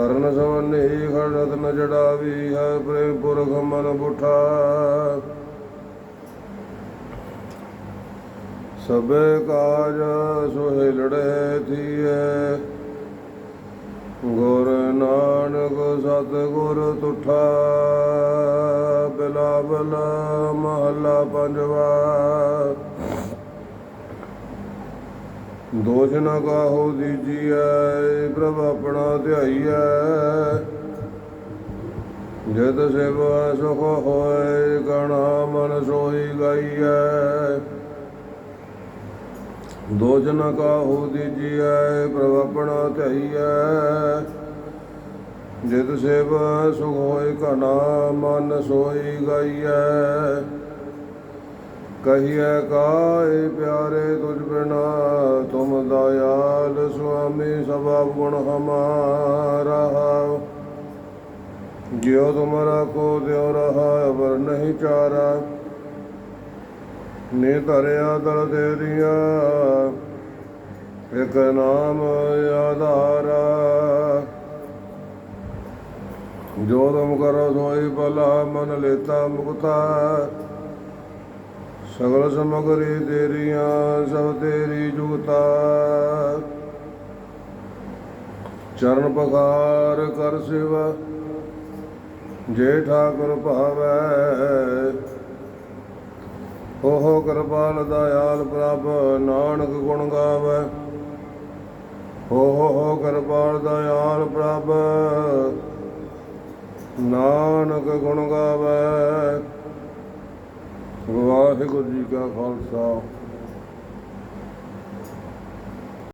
ਕਰਨ ਸਵਨੇ ਖੜਤ ਨ ਜੜਾਵੀ ਹੈ ਪ੍ਰੇਮ ਪੁਰਖ ਮਨ ਬੁਠਾ ਸਭੇ ਕਾਜ ਸੁਹਿਲੜੇ ਥੀਏ। ਗੁਰ ਨਾਨਕ ਸਤ ਗੁਰ ਤੁਠਾ। ਬਿਲਾਵਲ ਮਹੱਲਾ ਪੰਜਵਾ। ਦੋਸ਼ ਨਾ ਕਾਹੋ ਦੀਜੀਐ ਪ੍ਰਭ ਆਪਣਾ ਧਿਆਈਐ। ਜਦ ਸੇਵਾ, ਸੁਖ ਹੋਏ ਗਣਾ ਮਨ ਸੋਈ ਗਾਈਐ। ਦੋਜ ਨ ਕਾਹੂ ਦੀਜੀਐ ਪ੍ਰਭ ਆਪਣਾ ਧਈਐ ਜਿਤ ਸੇਵਾ, ਸੁਖ ਹੋਏ ਕਨਾ ਮਨ ਸੋਈ ਗਈਐ। ਕਹੀਐ ਕਾਇ ਪਿਆਰੇ, ਤੁਝ ਬਿਨਾ ਤੁਮ ਦਇਆਲ ਸੁਆਮੀ ਸਭਾ ਗੁਣ ਹਮਾਰਾ। ਜਿਉ ਤੁਮਰਾ ਕੋ ਦਿਉ ਰਹਾ, ਅਵਰ ਨਹੀਂ ਚਾਰਾ। ਨੇ ਧਰਿਆ ਦਲ ਤੇਰੀਆ ਇਕ ਨਾਮ ਆਧਾਰਾ। ਜੋ ਤੁਮ ਕਰੋ ਸੋਈ ਭਲਾ, ਮਨ ਲੇਤਾ ਮੁਕਤਾ। ਸਗਲ ਸਮਗਰੀ ਤੇਰੀਆਂ ਚਰਨ ਪਖਾਰ ਕਰ ਸੇਵਾ, ਜੇ ਠਾਕੁਰ ਭਾਵੈ, ਉਹ ਕਿਰਪਾਲ ਦਇਆਲ ਪ੍ਰਭ, ਨਾਨਕ ਗੁਣ ਗਾਵੇ। ਉਹ ਕਿਰਪਾਲ ਦਇਆਲ ਪ੍ਰਭ, ਨਾਨਕ ਗੁਣ ਗਾਵੇ। ਵਾਹਿਗੁਰੂ ਜੀ ਕਾ ਖਾਲਸਾ।